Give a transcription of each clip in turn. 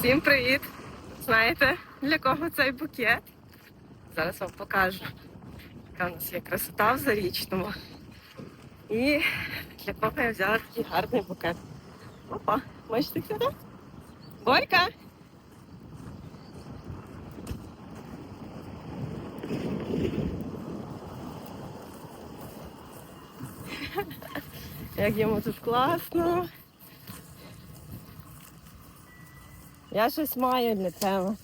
Всім привіт! Знаєте, для кого цей букет? Зараз вам покажу, яка у нас є красота в зарічному. І для кого я взяла такий гарний букет. Опа, бачите сюди? Борька! Як йому тут класно. Я щось маю для тебе.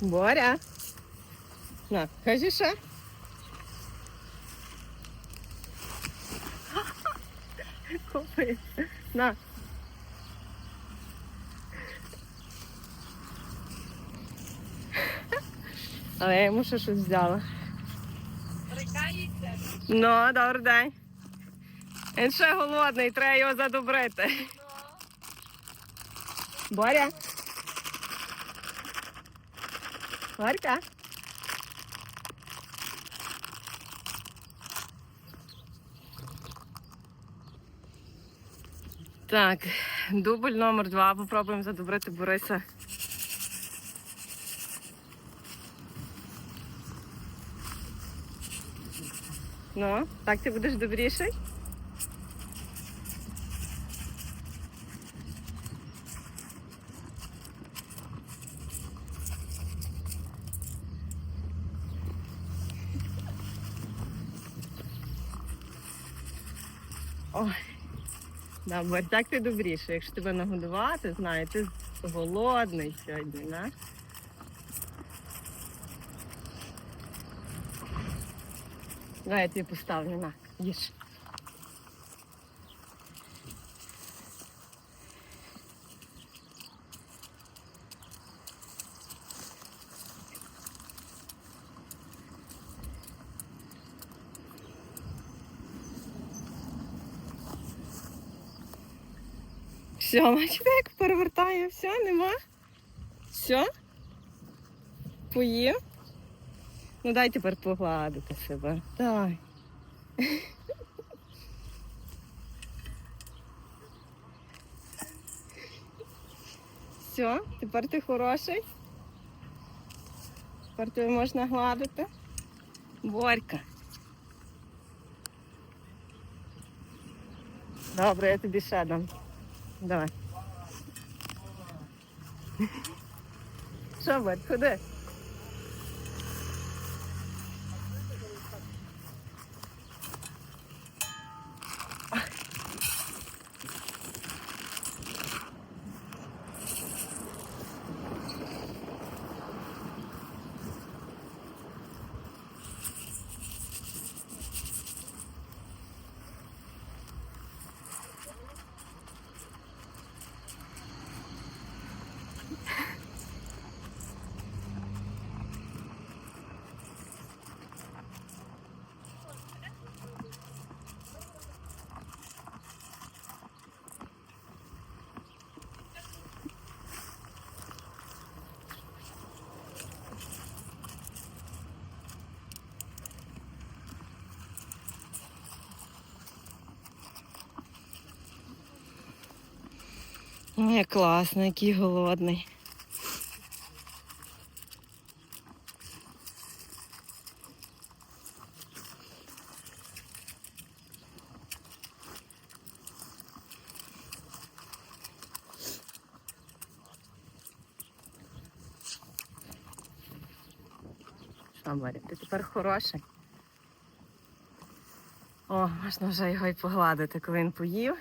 Боря. На, кажи що? Копає. На. Але я йому ще щось взяла. Ну, добрий день. Він ще голодний, треба його задобрити. Боря. Борька. Так, дубль номер два. Попробуємо задобрити Бориса. Ну, так ти будеш добріший? Ой. Бо так ти добріше. Якщо тебе нагодувати, знаю, ти голодний сьогодні, да? Давай я тобі поставлю на, їж. Все, бачите, як перевертає, все, нема. Все? Поїв? Ну дай тепер погладити себе. Дай. Все, тепер ти хороший. Тепер тебе можна гладити. Борька. Добре, я тобі ще дам. Давай. Що, Борь, куди? Як класно, який голодний. Боря, ти тепер хороший? О, можна вже його й погладити, коли він поїв.